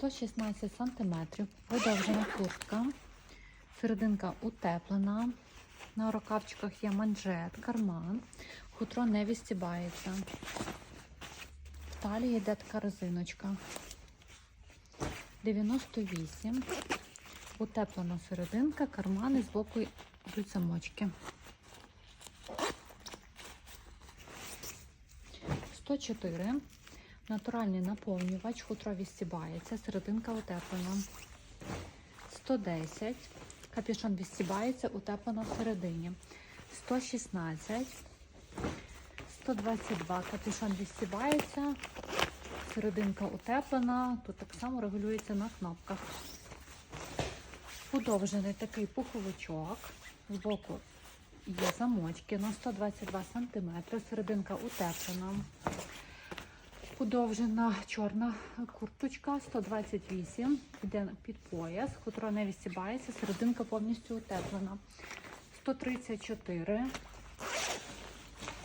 116 см, видовжена куртка, серединка утеплена. На рукавчиках є манжет, карман, хутро не відстібається. В талії йде така резиночка. 98. Утеплена серединка, кармани з боку йдуть замочки. 104. Натуральний наповнювач, хутро відстібається, серединка утеплена. 110. Капюшон відстібається, утеплено всередині. 116. 122. Капюшон відстібається, серединка утеплена. Тут так само регулюється на кнопках. Подовжений такий пуховичок. Збоку є замочки на 122 см. Серединка утеплена. Подовжена чорна курточка 128, йде під пояс, котра не відстібається, серединка повністю утеплена. 134,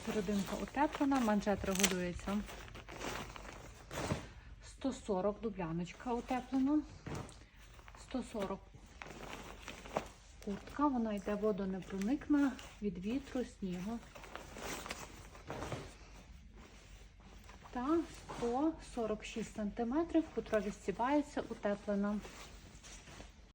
серединка утеплена, манжет регулюється. 140 дубляночка утеплена. 140 куртка, вона йде водонепроникна від вітру, снігу. Та 146 см, хутро відсівається утеплена.